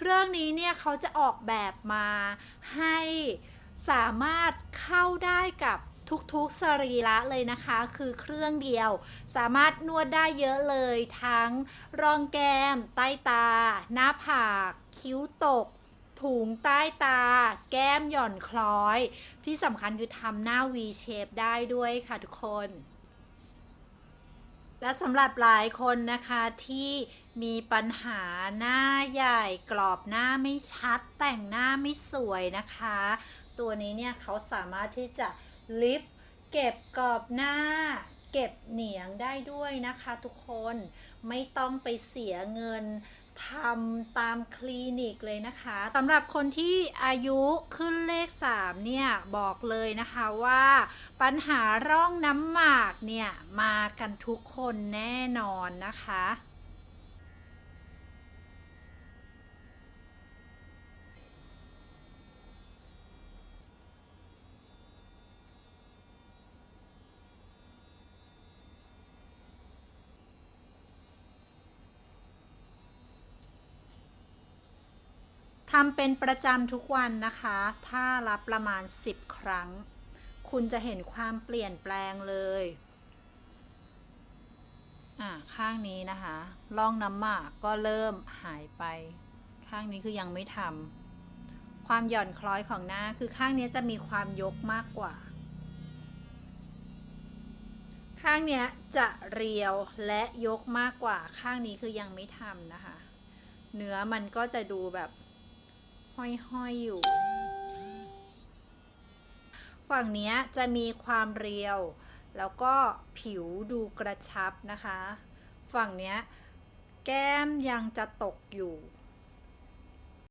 เครื่องนี้เนี่ยเขาจะออกแบบมาให้สามารถเข้าได้กับทุกๆสรีระเลยนะคะ คือเครื่องเดียว สามารถนวดได้เยอะเลย ทั้งรองแก้ม ใต้ตา หน้าผาก คิ้วตก ถุงใต้ตา แก้มหย่อนคล้อย ที่สำคัญคือทำหน้า V shape ได้ด้วยค่ะทุกคน และสำหรับหลายคนนะคะที่มีปัญหาหน้าใหญ่กรอบหน้าไม่ชัด แต่งหน้าไม่สวยนะคะ ตัวนี้เนี่ยเขาสามารถที่จะลิฟต์เก็บกรอบหน้า เก็บเหนียงได้ด้วยนะคะทุกคนไม่ต้องไปเสียเงินทำตามคลินิกเลยนะคะสำหรับคนที่อายุขึ้นเลข 3 เนี่ย บอกเลยนะคะว่า ปัญหาร่องน้ำหมากเนี่ย มากันทุกคนแน่นอนนะคะ ทำเป็นประจำทุกวันนะคะ ถ้ารับประมาณ 10 ครั้ง คุณจะเห็นความเปลี่ยนแปลงเลยอ่าข้างนี้นะคะร่องน้ำหมากก็เริ่มหายไป ข้างนี้คือยังไม่ทำความหย่อนคล้อยของหน้าคือข้างนี้จะมีความยกมากกว่า ข้างเนี้ยจะเรียวและยกมากกว่า ข้างนี้คือยังไม่ทำนะคะ เนื้อมันก็จะดูแบบห้อยๆอยู่ ฝั่งนี้จะมีความเรียว แล้วก็ผิวดูกระชับนะคะ ฝั่งนี้แก้มยังจะตกอยู่